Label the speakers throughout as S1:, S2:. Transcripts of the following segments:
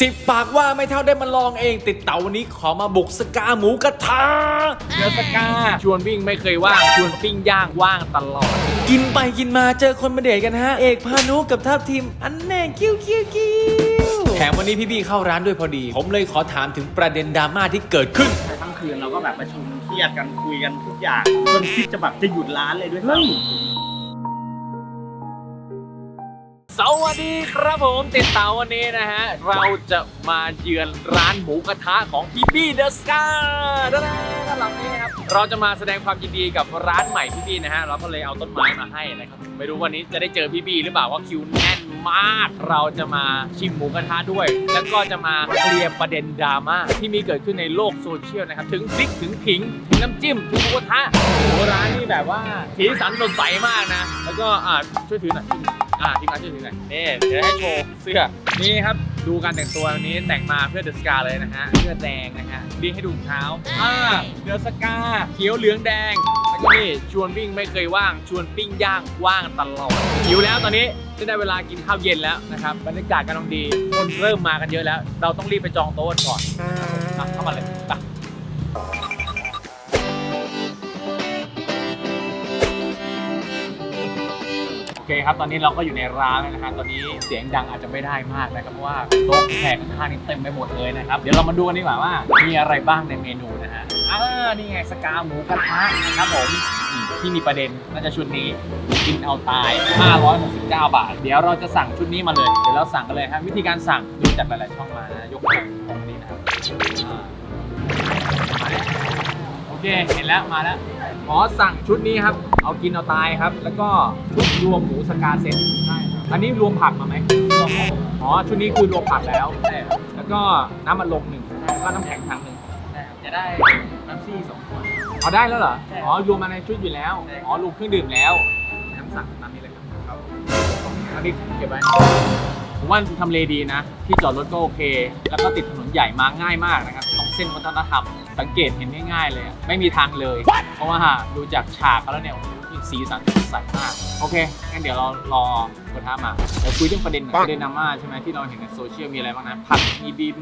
S1: สิบปากว่าไม่เท่าได้มาลองเองติดเต่าวันนี้ขอมาบุกสกาหมูกระทะ
S2: เนื้อสกา ชวนวิ่งไม่เคยว่าง ชวนปิ้งย่างว่างตลอด
S1: กินไปกินมาเจอคนมาเดทกันฮะ เอกพานุกับทัพทีม อันแน่คิ้วคิ้วคิ้วแถมวันนี้พี่ๆเข้าร้านด้วยพอดี ผมเลยขอถามถึงประเด็นดราม่าที่เกิดขึ้น
S3: ทั้งคืนเราก็แบบประชุมเครียดกันคุยกันทุกอย่างจนคิดจะแบบจะหยุดร้านเลยด้วยซ้ำ
S2: สวัสดีครับผมติดตามวันนี้นะฮะ เราจะมาเยือนร้านหมูกระทะของพี่บี้เดอะสกาด้านหลังนี้นะครับเราจะมาแสดงความยินดีกับร้านใหม่พี่บี้นะฮะเราก็เลยเอาต้นไม้มาให้นะครับไม่รู้วันนี้จะได้เจอพี่บี้หรือเปล่าว่าคิวแน่นมาก เราจะมาชิมหมูกระทะด้วย แล้วก็จะมาเคลียร์ประเด็นดราม่าที่มีเกิดขึ้นในโลกโซเชียลนะครับถึงพริกถึงผิงถึงน้ำจิ้มถึงหมูกระทะโอ้โหร้านนี้แบบว่าสีสันสดใสมากนะ แล้วก็อ่าช่วยถือหน่อย อหน่อยอ่าทีมงานช่วยถือหน่อยนี่เดี๋ยวให้โชว์เสื้อ นี่ครับ ดูการแต่งตัววันนี้แต่งมาเพื่อเดอะสกาเลยนะฮะเสื้อแดงนะฮะดีให้ดูถุงเท้าอ่าเดอะสกาเขียวเหลืองแดงแล้วก็นี่ชวนวิ่งไม่เคยว่าง ชวนปิ้งย่างว่างตลอดหิวแล้วตอนนี้ได้เวลากินข้าวเย็นแล้วนะครับบรรยากาศกำลังดีคนเริ่มมากันเยอะแล้ว เราต้องรีบไปจองโต๊ะกันก่อนอะเข้ามาเลยไป อเคครับ ตอนนี้เราก็อยู่ในร้านแล้วนะฮะตอนนี้เสียงดังอาจจะไม่ได้มากนะครับเพราะว่าโต๊ะแขกข้างๆนี่เต็มไปหมดเลยนะครับ เดี๋ยวเรามาดูกันดีกว่าว่า มีอะไรบ้างในเมนูนะฮะอ่านี่ไงสกาหมูกระทะนะครับผมอืมที่มีประเด็นน่าจะชุดนี้กินเอาตาย 569 บาท เดี๋ยวเราจะสั่งชุดนี้มาเลย เดี๋ยวเราสั่งกันเลยครับวิธีการสั่งดูจากหลายๆช่องมานะยกของของนี้นะครับอ่ามาแล้ว เคเห็นแล้วมาแล้วขอสั่งชุดนี้ครับ เอากินเอาตายครับ แล้วก็ชุดรวมหมูสกาเซ็ตใช่ครับอันนี้รวมผักมาไหมรวมครับอ๋อชุดนี้คือรวมผักแล้ว ใช่ครับแล้วก็น้ำมันลมหนึ่งแล้วก็น้ำแข็งถังหนึ่ง
S3: จะได้น้ำซี่สองขวด
S2: เอาได้แล้วเหรอ
S3: ใช่
S2: อ๋อรวมมาในชุดอยู่แล้ว
S3: ใช่
S2: อ๋อรวมเครื่องดื่มแล้วน้ำสั่งตามนี้เลยครับครับอันนี้เก็บไว้ผมว่าทำเลดีนะ ที่จอดรถก็โอเค แล้วก็ติดถนนใหญ่มาง่ายมากนะครับตรง เส้นวัฒนธรรม สังเกตเห็นง่ายๆเลยอะไม่มีทางเลย เพราะว่าดูจากฉากแล้วเนี่ยโอ้โหสีสันสดใสมาก โอเคงั้นเดี๋ยวเรารอกระทะมาเดี๋ยวคุยเรื่องประเด็นหน่อยประเด็นดราม่าใช่ไหมที่เราเห็นในโซเชียลมีอะไรบ้างนะผักมีดิน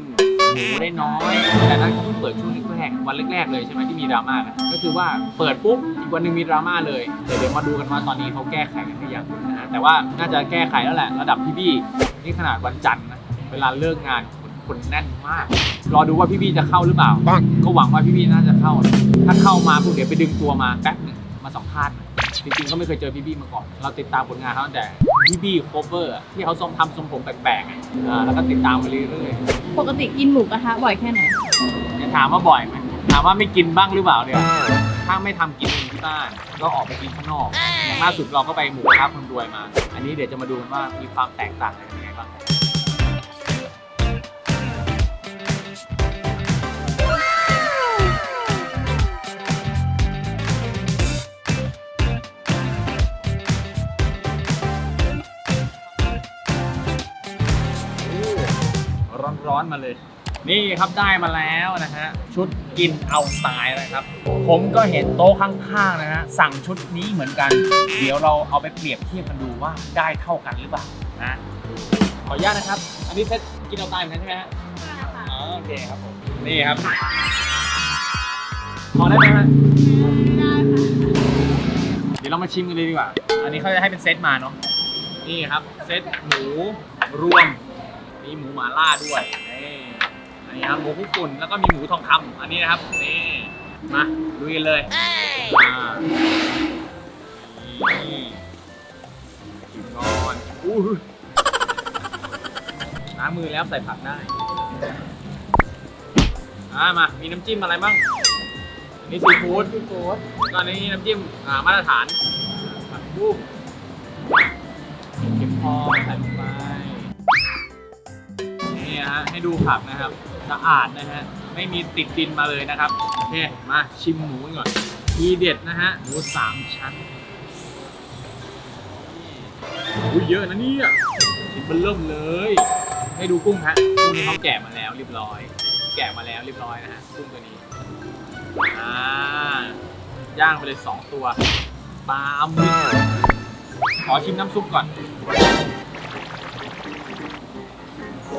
S2: หมูได้น้อย แต่นั้นเขาเพิ่งเปิดช่วงแรกๆวันแรกๆเลยใช่ไหมที่มีดราม่านะก็คือว่าเปิดปุ๊บอีกวันหนึ่งมีดราม่าเลยเดี๋ยวเดี๋ยวมาดูกันว่าตอนนี้เขาแก้ไขกันหรือยังนะฮะแต่ว่าน่าจะแก้ไขแล้วแหละระดับพี่บี้นี่ขนาดวันจันทร์นะเวลาเลิกงาน คนคนแน่นมาก รอดูว่าพี่บี้จะเข้าหรือเปล่า ก็หวังว่าพี่บี้น่าจะเข้านะถ้าเข้ามาพวกเดี๋ยวไปดึงตัวมาแป๊บหนึ่งมาสัมภาษณ์หน่อยจริงๆก็ไม่เคยเจอพี่บี้มาก่อน เราติดตามผลงานเขาตั้งแต่พี่บี้โคเวอร์ที่เขาทรงทำทรงผมแปลกๆอะอ่าแล้วก็ติดตามมาเรื่อยๆ
S4: ปกติกินหมูกระทะบ่อยแค่ไหน
S2: จะถามว่าบ่อยไหมถามว่าไม่กินบ้างหรือเปล่าเนี่ย ถ้าไม่ทำกินเองที่บ้านก็ออกไปกินข้างนอกอย่างล่าสุดเราก็ไปหมูกระทะคนรวยมา อันนี้เดี๋ยวจะมาดูกันว่ามีความแตกต่างกันยังไงบ้าง ร้อนๆมาเลย นี่ครับได้มาแล้วนะฮะชุดกินเอาตายนะครับ ผมก็เห็นโต๊ะข้างๆนะฮะสั่งชุดนี้เหมือนกัน เดี๋ยวเราเอาไปเปรียบเทียบกันดูว่าได้เท่ากันหรือเปล่านะขออนุญาตนะครับ อันนี้เซ็ตกินเอาตายเหมือนกันใช่ไหมฮะอ๋อโอเคครับผมนี่ครับพอได้ไหมฮะเดี๋ยวเรามาชิมกันเลยดีกว่า อันนี้เขาจะให้เป็นเซตมาเนาะนี่ครับเซตหมูรวม มีหมูหมาล่าด้วยนี่อันนี้ครับหมูคุกกุ่นแล้วก็มีหมูทองคำอันนี้นะครับนี่มาดูกันเลยอ่านี่กินอนอู้หูล้างมือแล้วใส่ผักได้อ่ามา มีน้ำจิ้มอะไรบ้างอันนี้ซีฟู้ดซีฟู้ดก็อันนี้น้ำจิ้มอ่ามาตรฐานผักบุ้งเก็บพอใส่ลงไป นี่นะฮะให้ดูผักนะครับสะอาดนะฮะไม่มีติดดินมาเลยนะครับโอเคมาชิมหมูกันก่อนทีเด็ดนะฮะหมูสามชั้นอุ้ยเยอะนะเนี่ยชิ้นเบิ่มเริ่มเลย ให้ดูกุ้งฮะกุ้งนี้เขาแกะมาแล้วเรียบร้อย แกะมาแล้วเรียบร้อยนะฮะกุ้งตัวนี้อ่าย่างไปเลยสองตัวปลาหมึกขอชิมน้ำซุปก่อน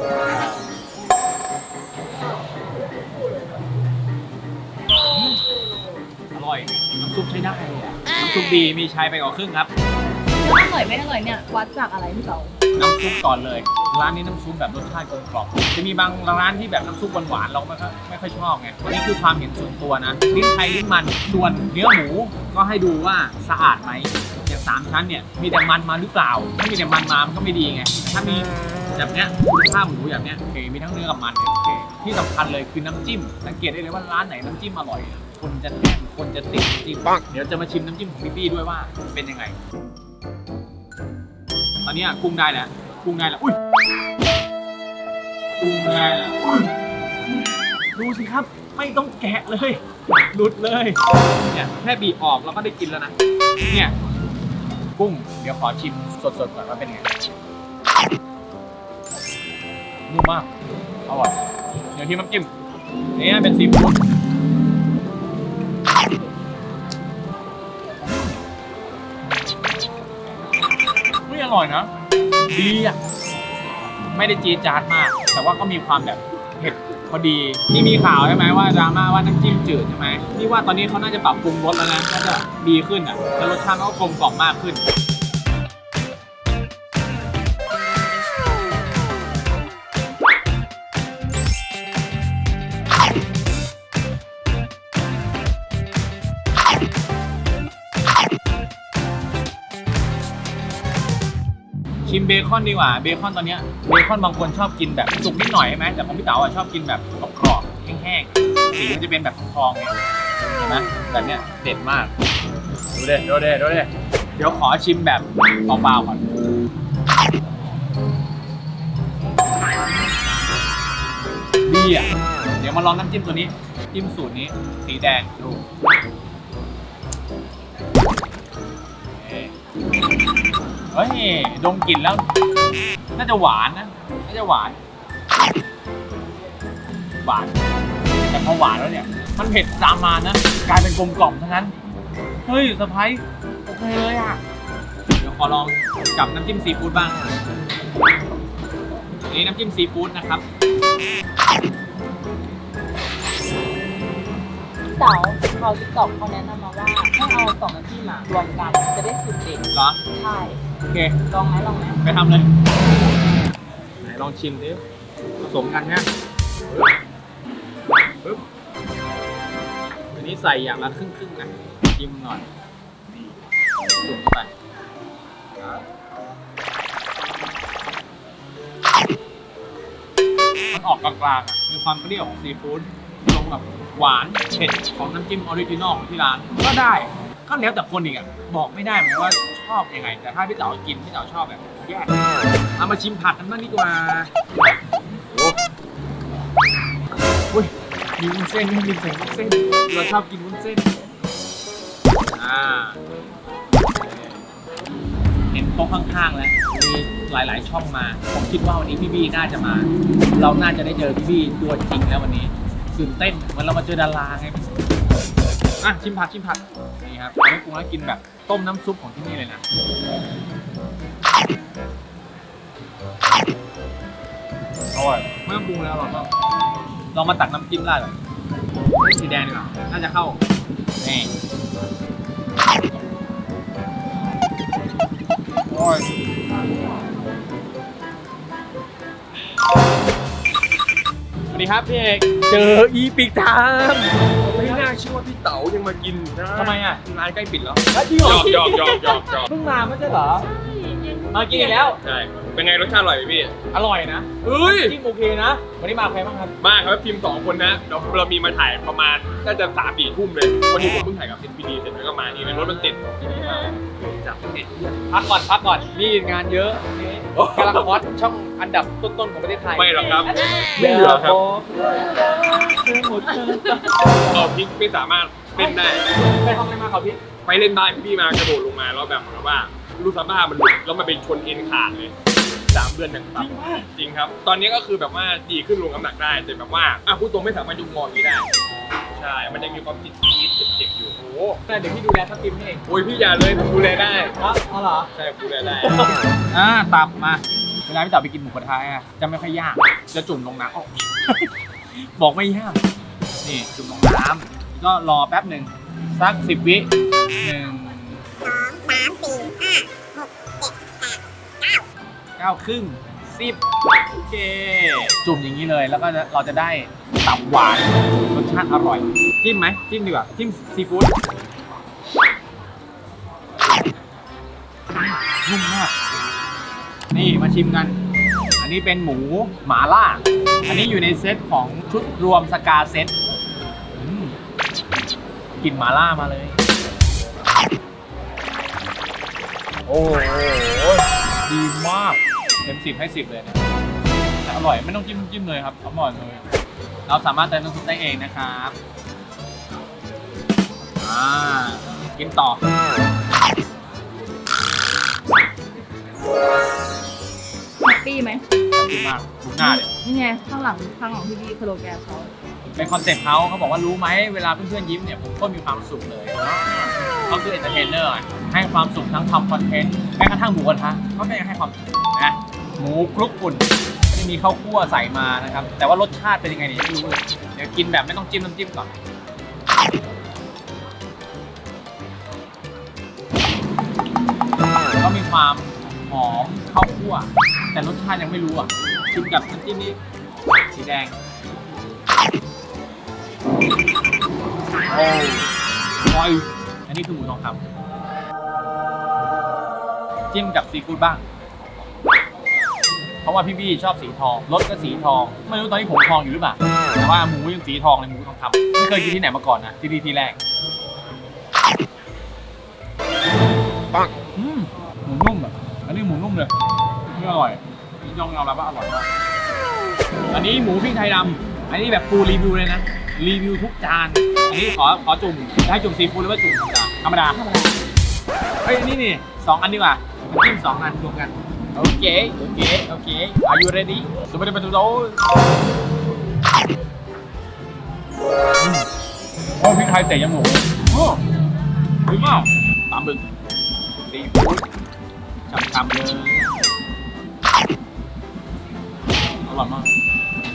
S2: อร่อยน้ำซุปใช้ได้น้ำซุปดีมีชายไปกว่าครึ่งครับ
S4: อร่อยไม่อร่อยเนี่ย วัดจากอะไรพี่เต๋า
S2: น้ำซุปก่อนเลย ร้านนี้น้ำซุปแบบรสชาติกลมกล่อมจะมีบางร้านที่แบบน้ำซุปหวานๆเราไม่ค่อยไม่ค่อยชอบไงอันนี้คือความเห็นส่วนตัวนะลิ้นไทยลิ้นมันส่วนเนื้อหมูก็ให้ดูว่าสะอาดไหมอย่างสามชั้นเนี่ยมีแต่มันมาหรือเปล่าถ้ามีแต่มันมามันก็ไม่ดีไงถ้ามี แบบเนี้ยคุณภาพหมูแบบเนี้ยโอเคมีทั้งเนื้อกับมันโอเคที่สำคัญเลยคือน้ำจิ้ม สังเกตได้เลยว่าร้านไหนน้ำจิ้มอร่อย คนจะแน่นคนจะติดน้ำจิ้มเดี๋ยวจะมาชิมน้ำจิ้มของพี่ปี้ด้วยว่าเป็นยังไง ตอนนี้กุ้งได้แล้วกุ้งได้แล้วอุ้ยกุ้งได้แล้วอุ้ยดูสิครับ ไม่ต้องแกะเลยหลุดเลยเนี่ยแค่บีบออกเราก็ได้กินแล้วนะเนี่ยกุ้งเดี๋ยวขอชิมสดๆก่อนว่าเป็นไง นุ่มมาก อร่อย เดี๋ยวที่น้ำจิ้มนี่เป็นซีฟู้ดไม่อร่อยนะ ดีอะ ไม่ได้จี๊ดจ๊าดมาก แต่ว่าก็มีความแบบเผ็ดพอดี นี่มีข่าวใช่ไหมว่าดราม่าว่าน้ำจิ้มจืดใช่ไหมนี่ว่าตอนนี้เขาน่าจะปรับปรุงรสแล้วนะ น่าจะดีขึ้นอะ แล้วรสชาติก็กลมกล่อมมากขึ้น ชิมเบคอนดีกว่า เบคอนตอนเนี้ยเบคอนบางคนชอบกินแบบสุกนิดหน่อยใช่ไหมแต่ของพี่เต๋าอะชอบกินแบบกรอบๆแห้งๆสีมันจะเป็นแบบทองๆไงเห็นไหมแบบเนี้ยเด็ดมาก ดูเด้ดูเด้ดูเด้เดี๋ยวขอชิมแบบเปล่าๆก่อนดีอะเดี๋ยวมาลองน้ำจิ้มตัวนี้จิ้มสูตรนี้ สีแดงดู เฮ้ย ดมกลิ่นแล้ว น่าจะหวานนะ น่าจะหวาน หวาน แต่พอหวานแล้วเนี่ย มันเผ็ดตามมานะ กลายเป็นกลมกล่อมทั้งนั้น เฮ้ยเซอร์ไพรส์โอเคเลยอะ เดี๋ยวขอลองกับน้ำจิ้มซีฟู้ดบ้างอันนี้น้ำจิ้มซีฟู้ดนะครับ
S4: เต๋อเขาติ๊กต็อกเขาแนะนำมาว่าให้เอาสองน้ำจิ้มมารวมกันจะได้สูตรเด็ด
S2: เหรอ
S4: ใช่
S2: โอเค
S4: ลองไหมลองไหม
S2: ไปทำเลย ไหนลองชิมดิผสมกันเนี่ยปึ๊บอันนี้ใส่อย่างละครึ่งครึ่งๆนะชิมหน่อยนี่จุ่มเข้าไปมันออกกลางๆอะมีความเปรี้ยวของซีฟู้ดรวมกับหวานเผ็ดของน้ำจิ้มออริจินอลของที่ร้านก็ได้ก็แล้วแต่คนอีกอะบอกไม่ได้เหมือนกันว่า ชอบยังไง แต่ถ้าพี่เต๋ากินพี่เต๋าชอบแบบแยกเอามาชิมผักกันบ้างดีกว่าโอ้อุ้ยมีวุ้นเส้นด้วยมีใส่วุ้นเส้น เราชอบกินวุ้นเส้น อ่า เห็นโต๊ะข้างๆแล้ว มีหลายๆช่องมา ผมคิดว่าวันนี้พี่บี้น่าจะมา เราน่าจะได้เจอพี่บี้ตัวจริงแล้ววันนี้ตื่นเต้นเหมือนเรามาเจอดาราไง อะชิมผักชิมผัก นี่ครับไม่ปรุงแล้วกินแบบต้มน้ำซุปของที่นี่เลยนะ อร่อยไม่ต้องปรุงแล้วหรอกก็ลองมาตักน้ำจิ้มได้เลยสีแดงดีกว่าน่าจะเข้านี่อร่อยสวัสดีครับพี่เอก เจออีปิกทาม
S5: ไม่น เชื่อว่าพี่เต๋ายังมากินนะ
S2: ทำไมอะ
S5: ร้านใกล้ปิดแล้ว
S2: จริงเหร
S5: หย
S2: อ
S5: อกหยอกหยอกหยอกหยอก
S2: เพิ่งมาไม่ใช่เหรอมากินอีกแล้ว
S5: ใช่เป็นไงรสชาติอร่อยไหมพี่
S2: อร่อยนะ
S5: เอ้ย
S2: จิ้มโอเคนะ วันนี้มาใครบ้างครับ
S5: มากครับทีมสองคนนะเราเรามีมาถ่ายประมาณน่าจะสามสี่ทุ่มเลยวันนี้ผมเพิ่งถ่ายกับ NPD เสร็จแล้วก็มานี่เป็นรถมันติดจับติด
S2: พักก่อนพักก่อนนี่งานเยอะนี่ กำลังฮอตช่องอันดับต้นๆของประเทศไทย
S5: ไม่หรอกครับ ไม่เหลือครับ
S2: เธอหมดเธอ
S5: เออพี่ไม่สามารถเล่นได้
S2: ไปทำอะไรมาครับพี่
S5: ไปเล่นได้พี่มากระโดดลงมาแล้วแบบเหมือนว่าลูกซาบ้ามันหลุดแล้วมันเป็นชนเอ็นขาดเลยสามเดือนอย่างต่ำจริงครับ ตอนนี้ก็คือแบบว่าดีขึ้นลงน้ำหนักได้แต่แบบว่าอะพูดตรงไม่สามารถยกงออย่างนี้ได้ ใช่ มันยังมีความจิตจี๊ดเจ็บๆอยู่ โอ้โห
S2: แต่เดี๋ยวพี่ดูแลทัพทีมให้เอง
S5: โอ้ยพี่อย่าเลยผมดูแลได้
S2: ครับอ๋อเหรอ
S5: ใช่ผมดูแลได้
S2: อ่าตับมา เวลาพี่ตับไปกินหมูกระทะอะจะไม่ค่อยยาก จะจุ่มลงน้ำอ้าว บอกไม่ยาก นี่จุ่มลงน้ำก็รอแป๊บหนึ่งสักสิบวิหนึ่งส
S6: สี่ห้าหกเจ็ดแปดเก้า
S2: เก้าครึ่ง สิบโอเค จุ่มอย่างนี้เลย แล้วก็จะเราจะได้ตับหวานรสชาติอร่อย จิ้มไหมจิ้มดีกว่าจิ้มซีฟู้ดนุ่มมาก นี่มาชิมกัน อันนี้เป็นหมูหมาล่า อันนี้อยู่ในเซตของชุดรวมสกาเซตกลิ่นหมาล่ามาเลย โอ้โหดีมาก เต็มสิบให้สิบเลยเนี่ยแต่อร่อยไม่ต้องจิ้มน้ำจิ้มเลยครับอร่อยเลย เราสามารถเติมน้ำซุปได้เองนะครับอ่ากินต่อ
S4: แฮปปี้ไหม
S2: ดีมากดูหน้าเลย
S4: นี่ไงข้างหลังข้างหลังพี่พี่สโลแกนเขา
S2: เป็นคอนเซ็ปต์เขาเขาบอกว่ารู้ไหมเวลาเพื่อนๆยิ้มเนี่ยผมก็มีความสุขเลย เขาคือเอนเตอร์เทนเนอร์ให้ความสุขทั้งทำคอนเทนต์แม้กระทั่งหมูกระทะเขาก็ยังให้ความสุขนะหมูคลุกฝุ่นไม่มีข้าวคั่วใส่มานะครับ แต่ว่ารสชาติเป็นยังไงเนี่ยไม่รู้เลยเดี๋ยวกินแบบไม่ต้องจิ้มน้ำจิ้มก่อนก็มีความหอมข้าวคั่ว แต่รสชาติยังไม่รู้อะกินกับน้ำจิ้มนี้สีแดงโอ้ย อันนี้คือหมูทองคำจิ้มกับซีฟู้ดบ้าง เพราะว่าพี่บี้ชอบสีทองรถก็สีทอง ไม่รู้ตอนนี้ผมทองอยู่หรือเปล่า แต่ว่าหมูยังสีทองเลยหมูทองคำไม่เคยกินที่ไหนมาก่อนนะที่นี่ที่แรกปังอืมหมูนุ่มแบบอันนี้หมูนุ่มเลยนี่อร่อยนี่ยอมรับว่าอร่อยมากอันนี้หมูพริกไทยดำอันนี้แบบฟูลรีวิวเลยนะ รีวิวทุกจาน อันนี้ขอขอจุ่มได้จุ่มซีฟู้ดหรือว่าจุ่ม ธรรมดาธรรมดาเฮ้ยอันนี่นี่สองอันดีกว่าน้ำจิ้มสองอันรวมกัน โอเค โอเค โอเค Are you ready สุดไปเป็นตัวโตโอ้พริกไทยเตะยังหมูโอ้ดีมากปลาหมึกซีฟู้ดฉ่ำๆเลยอร่อยมาก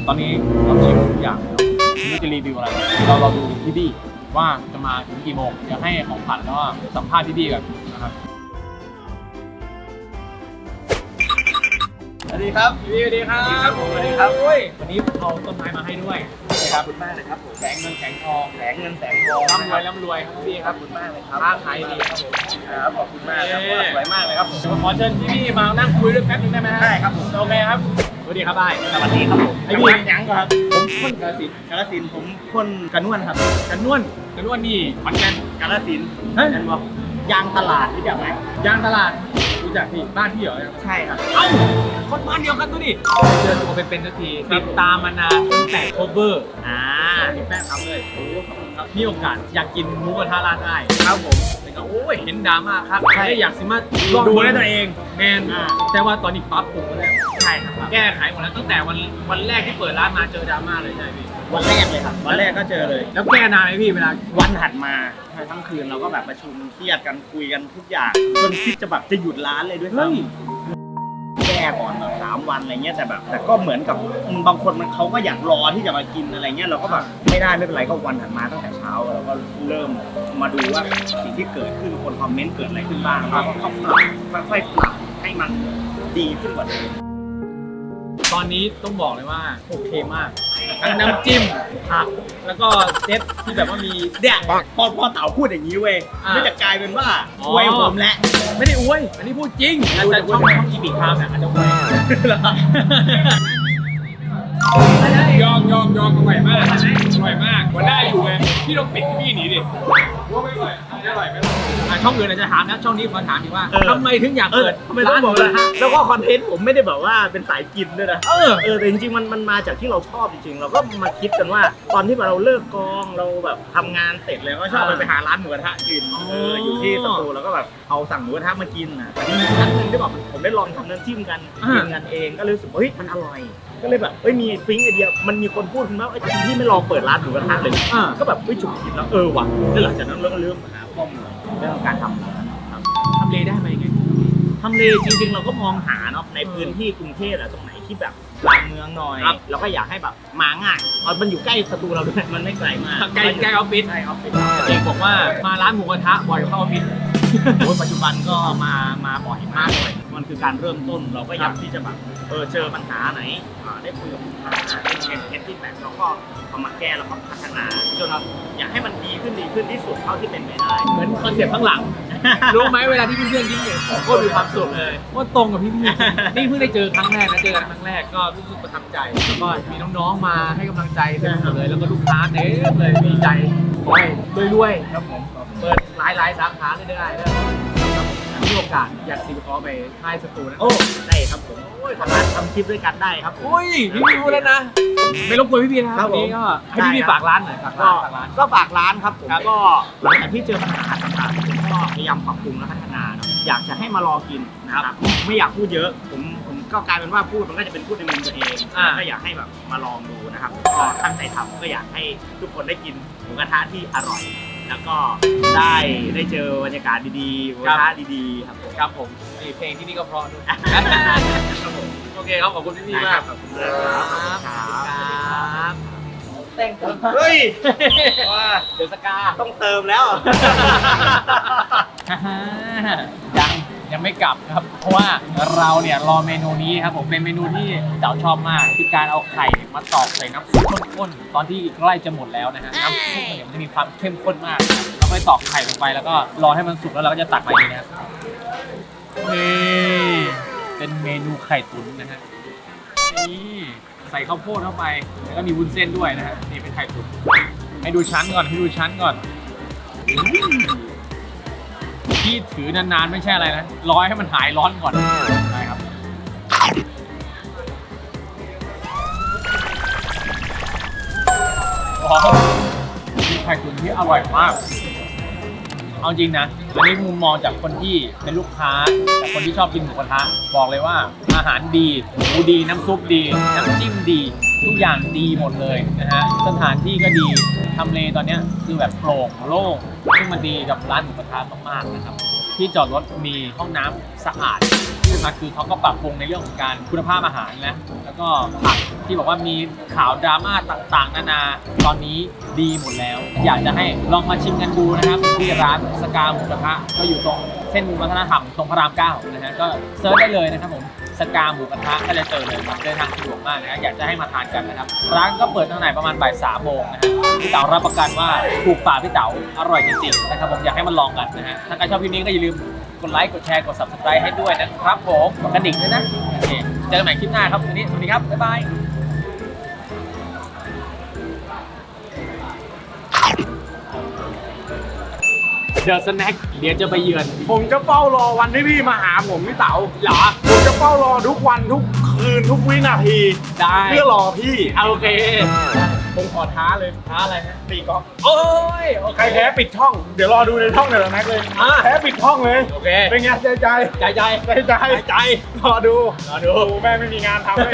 S2: ตอนนี้เราชิมทุกอย่างแล้วไม่รู้จะรีวิวอะไร เราเราดูพี่บี้ ว่าจะมาถึงกี่โมงเดี๋ยวให้ของขวัญแล้วก็สัมภาษณ์พี่บี้กันนะครับ
S3: สวัสดีครับ
S2: พี่บี้สวัสดีครับ
S3: ครับผมสวัสดีครับ
S2: โอ้ยวันนี้เอาต้นไม้มาให้ด้วย
S3: ขอบคุณมากเลยครับผม
S2: แสงเงินแสงทอง
S3: แสงเงินแสงทอง
S2: ร่ำรวยร่ำรวยครับพี่บี้ค
S3: ข
S2: รั
S3: อ
S2: บบ
S3: คุณมากเลยครับ
S2: ค้าขายดีครับผม
S3: ครับขอบคุณมากครับสวยมากเลยครับผม
S2: เดี๋ยวขอเชิญพี่บี้มานั่งคุยด้วยแป๊บนึงได้ไหมฮะ
S3: ได้ครับผม
S2: โอเคครับส วัสดีครับไอ้
S3: สวัสดีครับผม
S2: ไอ้บี้
S3: ยังครับ
S2: ผมคนกาฬสินธุ์
S3: กาลสินธุ์ผมคนกระนวนครับ
S2: กันนวลกันนวลนี่ขอนแก่น
S3: กาลสินธุ์
S2: เฮ้ย
S3: เห็นบอกยางตลาดรู้จักไหม
S2: ยางตลาดรู้จักพี่บ้านพี่เหรอ
S3: ใช่ครับ
S2: เอ้าคนบ้านเดียวกันตัวดิเจอตัวเป็นๆสักทีติดตามมานานตั้งแต่โคเวอร์
S3: อ่า
S2: มีแฟนครับเลยโอ้ขอบคุณครับมีโอกาสอยากกินหมูกระทะร้านได้
S3: ครับผม
S2: แต่ก็โอ้ยเห็นดราม่าครับ
S3: ใช่
S2: ไม่ได้อยากสิมา
S3: ดูด้วยตัวเอง
S2: แมน
S3: อ่า
S2: แต่ว่าตอนนี้ปั๊บปรุงมาแล้ว
S3: ใช่ครับ
S2: แก้ไขหมดแล้วตั้งแต่วันวันแรกที่เปิดร้านมาเจอดราม่าเลยใช่ไหมพี่
S3: วันแรกเลยครับ วันแรกก็เจอเลย
S2: แล้วแก้นานไหมพี่เวลา
S3: วันถัดมาทั้งคืนเราก็แบบประชุมเครียดกันคุยกันทุกอย่างจนคิดจะแบบจะหยุดร้านเลยด้วยซ้ำแก้ก่อนแบบสามวันอะไรเงี้ยแต่แบบ แต่ก็เหมือนกับบางคนมันเขาก็อยากรอที่จะมากินอะไรเงี้ยเราก็แบบไม่ได้ไม่เป็นไรก็วันถัดมาตั้งแต่เช้าเราก็เริ่มมาดูว่าสิ่งที่เกิดขึ้นคนคอมเมนต์เกิดอะไรขึ้นบ้างเราก็ต้องปรับค่อยๆปรับให้มันดีขึ้นกว่าเดิม
S2: ต อนนี้ต้องบอกเลยว่าโอเคมากทั้งน้ำจิ้มผักแล้วก็เซตที่แบบว่ามี
S3: เนี่ยพอพอเต๋าพูดอย่างนี้เว้ย
S2: อ่า
S3: ก็จะกลายเป็นว่า
S2: อ๋อ
S3: อวยผมและ
S2: ไม่ได้อวย อันนี้พูดจริงอาจจะช่องช่องอีบิคามเนี่ยอาจจะอวย
S5: ยอมยอมยอมอร่อยมากอร่อยมากวันได้อยู่ไงพี่ต้องปิดพี่หนีดิว่าไม่อร่อยอันนี้อร่อยไหม
S2: อ่ะช่องอื่นอาจจะถามนะช่องนี้ขอถามอีกว่า
S3: เออ
S2: ทำไมถึงอยาก
S3: เออ
S2: เปิด
S3: ทำไมต้องบอก
S2: เล
S3: เลยยฮะแล้วก็คอนเทนต์ผมไม่ได้แบบว่าเป็นสายกินด้วยนะ
S2: เออ
S3: เออแต่จริงๆมันมันมาจากที่เราชอบจริงๆ เราก็มาคิดกันว่า ตอนที่เราเลิกกองเราแบบทำงานเสร็จแล้วก็ชอบไป
S2: อ่า
S3: ไปหาร้านหมูกระทะกิน
S2: อ๋อ
S3: เอออยู่ที่สตูแล้วก็แบบเอาสั่งหมูกระทะมากินนะแต่มีครั้งหนึงที่แบบผมได้ลองทำน้ำจิ้มกันกินกันเองก็เลยรู้สึกว่าเฮ้ยมันอร่อย ก็เลยแบบเอ้ยมีฟิงไอเดียมันมีคนพูดขึ้นมาว่าเอ้ยที่ไม่ลองเปิดร้านหมูกระทะเลย
S2: อ่า
S3: ก็แบบเฮ้ยฉุกคิดแล้วเออว่ะแล้วหลังจากนั้นเราก็เริ่มหาข้อมูล เรื่องการทำร้านครับ
S2: ทำเลได้ไหมไง
S3: ทำเลจริงๆ เราก็มองหาเนาะในพื้นที่กรุงเทพอะตรงไหนที่แบบกลางเมืองหน่อย
S2: ครับ
S3: เราก็อยากให้แบบมาง่ายเอามันอยู่ใกล้สตูเราด้วยมันไม่ไกลมาก
S2: ใกล้ใกล้ออฟฟิศ
S3: ใช่ออฟฟิศ
S2: เอกบอกว่ามาร้านหมูกระทะบ่อยเข้าออฟฟิศ
S3: โอ้ยปัจจุบันก็มามาบ่อยมากเลยมันคือการเริ่มต้นเราก็อยากที่จะแบบ เออเจอปัญหาไหนอ่าได้คุยกับลูกค้าได้เช็คเทสที่แบบเราก็เอามาแก้แล้วก็พัฒนาจนเราอยากให้มันดีขึ้นดีขึ้นที่สุดเท่าที่เป็นไปได้
S2: เหมือนคอนเซ็ปต์ข้างหลัง รู้ไหมเวลาที่เพื่อนๆยิ้มเนี่ยผมก็มีความสุขเลยว่าตรงกับพี่ๆนี่เพิ่งได้เจอครั้งแรกนะเจอกันครั้งแรกก็รู้สึกประทับใจแล้วก็มีน้องๆมาให้กำลังใจเต็มไปหมดเลยแล้วก็ลูกค้าเต็มเลยดีใจขอให้รวยๆครับผมเปิดหลายๆสาขาเลยได้แล้วมี โอกาสอยากซีไปขอไปค่ายสตูนะ
S3: โอ้ได้ครับผมโอ้ยทำงานทำคลิปด้วยกันได้ครับผม
S2: โอ้ยพี่พี่รู้แล้วนะ ไม่รบกวนพี่พี่นะครับ
S3: ผม
S2: วันนี้ก็ให้พี่พี่ฝากร้านหน่อยฝาก
S3: ก็
S2: ร้านฝากร้าน
S3: ก็ฝากร้านครับผม
S2: ครับ
S3: ก็หลังจากที่เจอปัญหาต่างๆผมก็พยายามปรับปรุงและพัฒนาเนอะอยากจะให้มารอกินนะครับไม่อยากพูดเยอะผมผมก็กลายเป็นว่าพูดมันก็จะเป็นพูดในมุมตัวเอง
S2: อ่า
S3: ก็อยากให้แบบมาลองดูนะครับก็ตั้งใจทำก็อยากให้ทุกคนได้กินหมูกระทะที่อร่อย แล้วก็ได้ได้เจอบรรยากาศดีๆหมูกระทะดีๆ ครับผม
S2: ครับผมนี่เพลงที่นี่ก็เพราะด้วย
S3: ครับผม
S2: โอเคครับขอบคุณพี่พี่
S3: ได้
S2: มา
S3: ครั
S2: ก
S3: บขอบคุณครับขอบคุณครับ
S2: ครับ
S4: แต่งตัว
S3: เฮ้ยว่า
S2: เดอะสกา
S3: ต้องเติมแล้ว
S2: ยัง ยังไม่กลับครับ เพราะว่าเราเนี่ยรอเมนูนี้ครับผมเป็นเมนูที่เจ๋าชอบมากคือการเอาไข่มาตอกใส่น้ำซุปข้นๆตอนที่ใกล้จะหมดแล้วนะฮะน้ำซุปเนี่ยมันจะมีความเข้มข้นมากเราไปตอกไข่ลงไปแล้วก็รอให้มันสุกแล้วเราก็จะตักมาอย่างนี้นะครับนี่เป็นเมนูไข่ตุ๋นนะฮะนี่ใส่ข้าวโพดเข้าไปแล้วก็มีวุ้นเส้นด้วยนะฮะนี่เป็นไข่ตุ๋นให้ดูชั้นก่อนให้ดูชั้นก่อน ที่ถือนานๆไม่ใช่อะไรนะร้อยให้มันหายร้อนก่อนได้ครับไข่ตุ๋นที่อร่อยมาก เอาจริงนะ อันนี้มุมมองจากคนที่เป็นลูกค้าจากคนที่ชอบกินหมูกระทะ บอกเลยว่าอาหารดีหมูดีน้ำซุปดี น้ำจิ้มดี ทุกอย่างดีหมดเลยนะฮะ สถานที่ก็ดี ทำเลตอนเนี้ยคือแบบโปร่งโล่งซึ่งมันดีกับร้านหมูกระทะมากๆนะครับ ที่จอดรถมีห้องน้ำสะอาดที่สำคัญคือเขาก็ปรับปรุงในเรื่องของการคุณภาพอาหารนะแล้วก็ผักที่บอกว่ามีข่าวดราม่าต่างๆ นานาตอนนี้ดีหมดแล้ว อยากจะให้ลองมาชิมกันดูนะครับ ที่ร้านสกาหมูกระทะก็อยู่ตรงเส้นวัฒนธรรมตรงพระรามเก้านะฮะก็เซิร์ชได้เลยนะครับผม สกาหมูกระทะก็จะเจอเลยครับเดินทางสะดวกมากนะฮะอยากจะให้มาทานกันนะครับร้านก็เปิดตั้งแต่ประมาณบ่ายสามโมงนะฮะพี่เต๋ารับประกันว่าถูกปากพี่เต๋าอร่อยจริงๆนะครับผมอยากให้มาลองกันนะฮะถ้าใครชอบคลิปนี้ก็อย่าลืมกดไลค์กดแชร์กด subscribe ให้ด้วยนะครับผมกดกระดิ่งด้วยนะโอเคเจอกันใหม่คลิปหน้าครับวันนี้สวัสดีครับบ๊ายบาย เดอะสแน็คเดี๋ยวจะไปเยือน
S7: ผมจะเฝ้ารอวันที่พี่มาหาผมพี่เต๋าหรอ ผมจะเฝ้ารอทุกวันทุกคืนทุกวินาที
S2: ได้
S7: เพื่อรอพี่
S2: เอาโอเค
S7: ผมขอท้าเลย
S2: ท้าอะไรนะ
S7: ตีกอล์ฟ
S2: โอ้ยโอเค
S7: ใครแพ้ปิดช่อง เดี๋ยวรอดูในช่องเดี๋ยวแม็กเลย
S2: อะ
S7: แพ้ปิดช่องเลย
S2: โอเค
S7: เป็นไงใจใจ
S2: ใจใจ
S7: ใจใจ
S2: ใจ
S7: รอดู
S2: รอดู
S7: โอ้แม่ไม่มีงานทำเลย